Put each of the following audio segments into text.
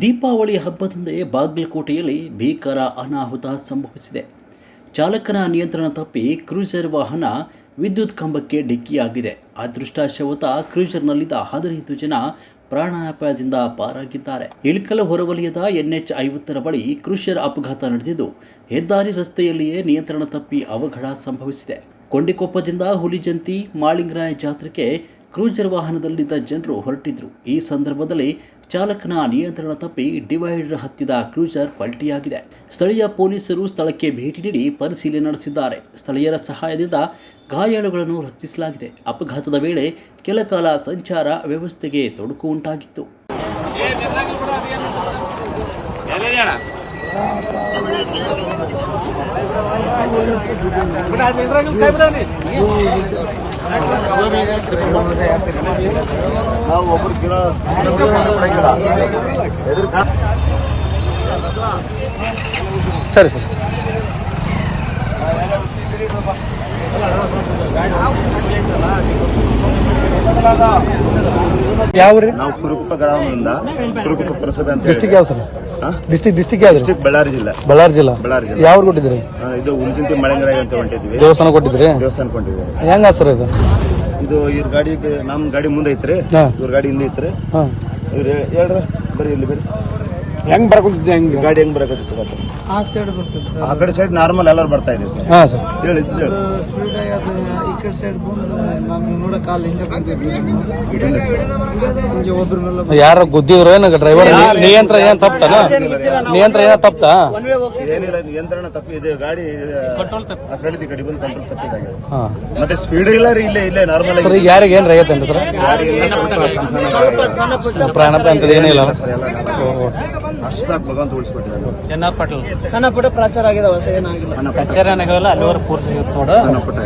ದೀಪಾವಳಿ ಹಬ್ಬದಂದೇ ಬಾಗಲಕೋಟೆಯಲ್ಲಿ ಭೀಕರ ಅನಾಹುತ ಸಂಭವಿಸಿದೆ. ಚಾಲಕನ ನಿಯಂತ್ರಣ ತಪ್ಪಿ ಕ್ರೂಸರ್ ವಾಹನ ವಿದ್ಯುತ್ ಕಂಬಕ್ಕೆ ಡಿಕ್ಕಿಯಾಗಿದೆ. ಅದೃಷ್ಟಶವತ ಕ್ರೂಸರ್ನಲ್ಲಿದ್ದ ಹದಿನೈದು ಜನ ಪ್ರಾಣಾಪಾಯದಿಂದ ಪಾರಾಗಿದ್ದಾರೆ. ಇಳಕಲ ಹೊರವಲಯದ ಎನ್ಎಚ್ ಐವತ್ತರ ಬಳಿ ಕ್ರೂಷರ್ ಅಪಘಾತ ನಡೆದಿದ್ದು, ಹೆದ್ದಾರಿ ರಸ್ತೆಯಲ್ಲಿಯೇ ನಿಯಂತ್ರಣ ತಪ್ಪಿ ಅವಘಡ ಸಂಭವಿಸಿದೆ. ಕೊಂಡಿಕೊಪ್ಪದಿಂದ ಹುಲಿಜಂತಿ, ಮಾಳಿಂಗರಾಯ ಜಾತ್ರೆಗೆ ಕ್ರೂಜರ್ ವಾಹನದಲ್ಲಿದ್ದ ಜನರು ಹೊರಟಿದ್ರು. ಈ ಸಂದರ್ಭದಲ್ಲಿ ಚಾಲಕನ ನಿಯಂತ್ರಣ ತಪ್ಪಿ ಡಿವೈಡರ್ ಹತ್ತಿದ ಕ್ರೂಸರ್ ಪಲ್ಟಿಯಾಗಿದೆ. ಸ್ಥಳೀಯ ಪೊಲೀಸರು ಸ್ಥಳಕ್ಕೆ ಭೇಟಿ ನೀಡಿ ಪರಿಶೀಲನೆ ನಡೆಸಿದ್ದಾರೆ. ಸ್ಥಳೀಯರ ಸಹಾಯದಿಂದ ಗಾಯಾಳುಗಳನ್ನು ರಕ್ಷಿಸಲಾಗಿದೆ. ಅಪಘಾತದ ವೇಳೆ ಕೆಲ ಕಾಲ ಸಂಚಾರ ವ್ಯವಸ್ಥೆಗೆ ತೊಡಕು ಉಂಟಾಗಿತ್ತು. ನಾವು ಒಬ್ರು ಸರಿ ಸರಿ. ಯಾವ ರೀ ನಾವು ಕುರುಕುಪ್ಪ ಗ್ರಾಮದಿಂದ ಕುರುಕುಪ್ಪ ಪುರಸಭೆ ಅಂತ ಎಷ್ಟು ಯಾವ ಸರ್? ಡಿಸ್ಟಿಕ್ ಡಿಸ್ಟಿಕ್ ಯಾವ್ದು? ಡಿಸ್ಟ್ರಿಕ್ಟ್ ಬಳ್ಳಾರಿ ಜಿಲ್ಲಾ. ಬಳ್ಳಾರಿ ಜಿಲ್ಲಾ? ಬಳ್ಳಾರಿ ಜಿಲ್ಲಾ. ಯಾವ ಕೊಟ್ಟಿದ್ರಿ ಆ, ಇದು ಹುಣಸಿಂತಿ ಮಳೆಂಗರಾಯ ಅಂತ ಹೊಂಟಿದ್ವಿ. ದೇವಸ್ಥಾನ ಕೊಟ್ಟಿದ್ರಿ ದೇವಸ್ಥಾನ ಕೊಟ್ಟಿದ್ರಿ ಹೆಂಗ ಸರ್ ಇದು? ಇದು ಇವ್ರ ಗಾಡಿ ನಮ್ ಗಾಡಿ ಮುಂದೆ ಐತ್ರಿ. ಹಾ. ಇವ್ರ ಗಾಡಿ ಹಿಂದೆ ಐತ್ರಿ. ಹಾ. ಇವ್ರು ಹೇಳ್ರಿ ಬರ್ರಿ ಇಲ್ಲಿ ಬರ್ರಿ ಹೆಂಗ್ ಬರ್ಕೊಂತಿದ್ದೆ ಹೆಂಗ್ ಗಾಡಿ ಹೆಂಗ್ ಬರಕತ್ತಿತ್ತು? ಆ ಸೈಡ್ ಬರ್ತದೆ ಸರ್ ಆ ಕಡೆ ಸೈಡ್ ನಾರ್ಮಲ್ ಎಲ್ಲರೂ ಬರ್ತಾ ಇದ್ದೀವಿ ಸರ್ ಹಾ ಸರ್ ಹೇಳಿ ಸ್ಪೀಡ್ ಆಗಿ ಅದು ಈ ಕಡೆ ಸೈಡ್ ಬಂದು ನಮ್ಗೆ ನೋಡಕ್ ಅಲ್ಲಿ ಹಿಂದೆ ಬಂದಿದ್ವಿ ಹಿಂಗೆ ಒಬ್ರ ಮೇಲೆ ಯಾರ ಗುದ್ದಿದ್ರು ಏನ ಡ್ರೈವರ್ ನಿಯಂತ್ರ ಏನ್ ತಪ್ತಾನ ನಿಯಂತ್ರ ಏನ ತಪ್ತಾ ಏನಿಲ್ಲ ನಿಯಂತ್ರಣ ತಪ್ಪಿದೆ ಗಾಡಿ ಆ ಕಡೆ ಕಡೆ ಬಂದು ಕಂಟ್ರೋಲ್ ತಪ್ಪಿದಾಗಿದೆ ಹಾ ಮತ್ತೆ ಸ್ಪೀಡ್ ಇಲ್ಲ ರೀ ಇಲ್ಲೇ ಇಲ್ಲೇ ನಾರ್ಮಲ್ ಸರ್ ಈಗ ಯಾರಿಗೆ ಏನ್ ರೈತೇನ್ರಿ ಸರ್ ಪ್ರಾಣ ಪ್ರಾಂತದ ಏನಿಲ್ಲ ಸರ್ ಎಲ್ಲ ಅಷ್ಟು ಸಾಕು ಭಗವಂತ ಉಳಿಸ್ಕೊಟ್ಟಿದ್ದಾರೆ. ಸಣ್ಣ ಪುಟ್ಟ ಪ್ರಚಾರ ಆಗಿದಾವ ಸರ್ ಏನಾಗಿಲ್ಲ. ಸಣ್ಣ ಅಲ್ಲಿವರೆಗೆ ಪೂರ್ತಿ ನೋಡು ಸಣ್ಣ ಪುಟ್ಟ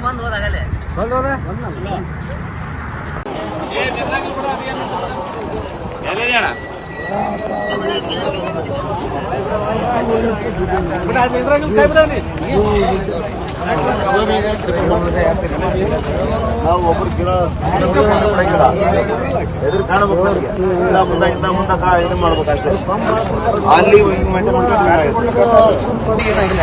ಬಂದ್ ಹೋದಾಗಲೇ. ನಾವು ಒಬ್ರು ಎದುರು ಕಾಣಬೇಕು ಇಂದ ಮುಂದೆ ಇಂದ ಮುಂದೆ ಕಾ ಇದು ಮಾಡ್ಬೇಕಷ್ಟೇ ಅಲ್ಲಿ ಮಾಡ್ಕೊಂಡು ಏನಾಗಿಲ್ಲ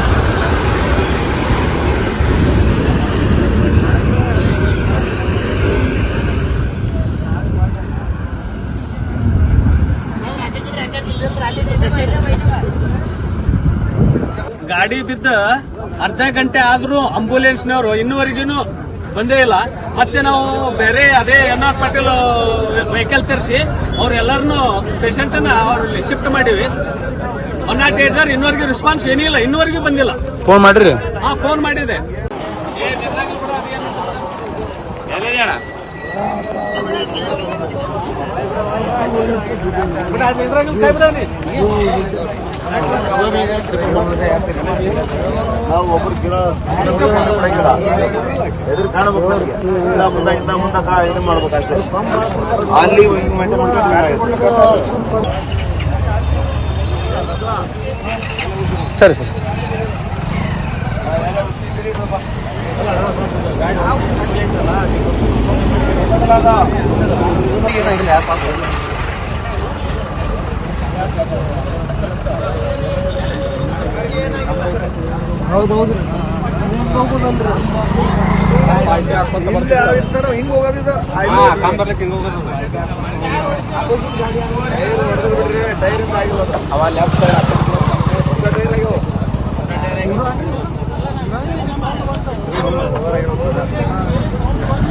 ಗಾಡಿ ಬಿದ್ದ ಅರ್ಧ ಗಂಟೆ ಆದ್ರೂ ಆಂಬುಲೆನ್ಸ್ನವರು ಇನ್ನುವರೆಗೂ ಬಂದೇ ಇಲ್ಲ. ಮತ್ತೆ ನಾವು ಬೇರೆ ಅದೇ ಎನ್ ಆರ್ ಪಾಟೀಲ್ ವೆಹಿಕಲ್ ತರಿಸಿ ಅವ್ರೆಲ್ಲರನ್ನು ಪೇಷಂಟ್ ಅವ್ರಲ್ಲಿ ಶಿಫ್ಟ್ ಮಾಡಿವಿ. ಒನ್ ನಾಟ್ ಏಟ್ ಸರ್ ಇನ್ನುವರೆಗೂ ರೆಸ್ಪಾನ್ಸ್ ಏನಿಲ್ಲ ಇನ್ನುವರೆಗೂ ಬಂದಿಲ್ಲ. ಫೋನ್ ಮಾಡ್ರಿ. ಹಾ ಫೋನ್ ಮಾಡಿದೆ. ಎಲ್ಲಿದೆ ಅಣ್ಣ ನಾವು ಒಬ್ರು ಕಿಲೋ ಎದುರು ಕಾಣಬೇಕು ಇಂದ ಮುಂದೆ ಇಂದ ಮುಂದೆ ಕಾ ಇದು ಮಾಡ್ಬೇಕಾಗ್ತದೆ ಅಲ್ಲಿ ಹಿಂಗ್ maintain ಮಾಡ್ಕೊಂಡು ಸರಿ ಸರಿ ಹೌದೌದು ಹಿಂಗ್ ಹೋಗೋದಿದ ಬರ್ಲಿಕ್ಕೆ ಹಿಂಗ್ ಹೋಗೋದಿಲ್ಲ ಲೆಫ್ಟ್ ಸೈಡ್